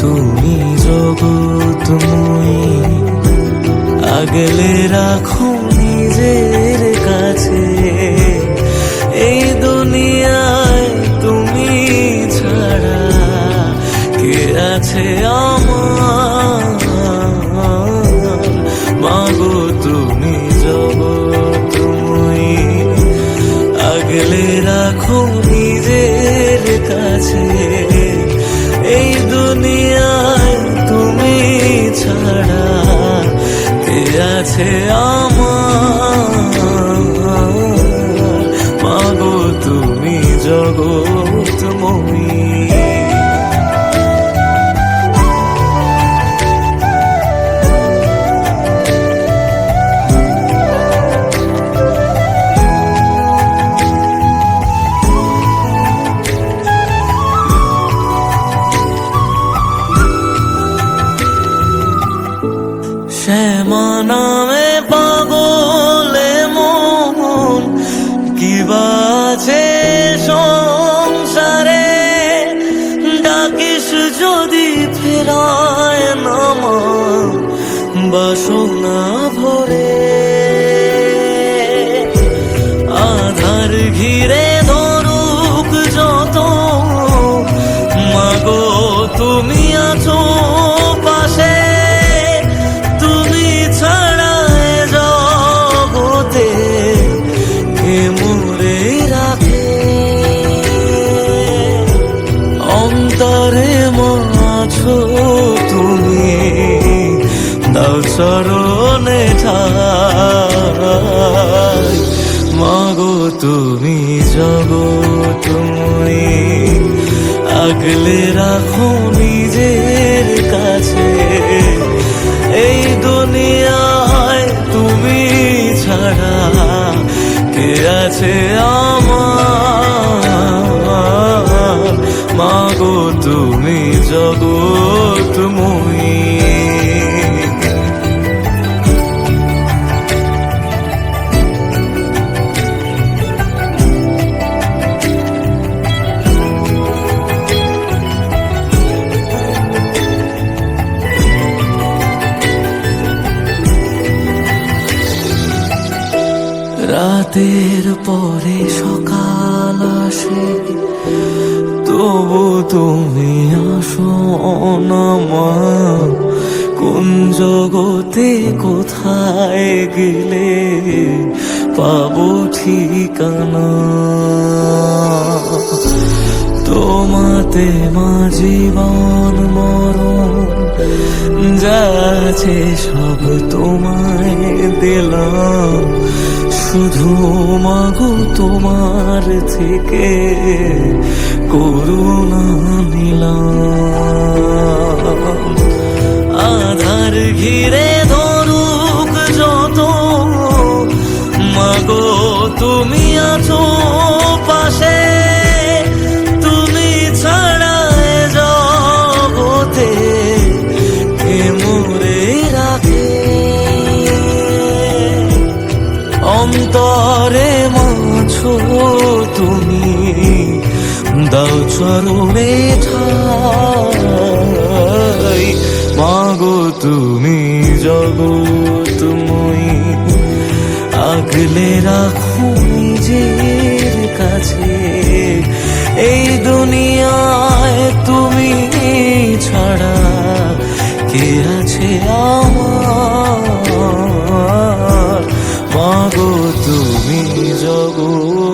তুমি জগৎময়ী আগলে রাখো নিজের কাছে। এই দুনিয়ায় তুমি ছাড়া কে আছে আমার? মাগো তুমি জগৎময়ী আগলে রাখো নিজের কাছে। এই দুনিয়ায় কে আছে আমার। মাগো তুমি বাসনা ভরে, আধার ঘিরে ধরুক যত মাগো, তুমি আছো পাশে, তুমি ছাড়া জগতে কে মোরে রাখে? অন্তরে মাছো চরণে ঠাই। মাগো, তুমি জগৎময়ী আগলে রাখো নিজের কাছে। এই দুনিয়ায় তুমি ছাড়া, কে আছে আমার? মাগো, তুমি জগৎময়ী রাতের পরে সকাল আসে, তবু তুমি আসো না মা কোন জগতে কোথায় গেলে পাবো ঠিকানা? তোমাতে মা জীবন মরণ যাচ্ছে সব তোমায় দিলাম। শুধু মাগো তোমার থেকে করুণা নিলাম। আধার ঘিরে ধরুক যত মাগো তুমি আছো পাশে। অন্তরে মাছো তুমি। দাও চরণে ঠাই মাগো তুমি জগৎময়ী আগলে রাখো নিজের কাছে। এই দুনিয়ায় তুমি জগৎময়ী।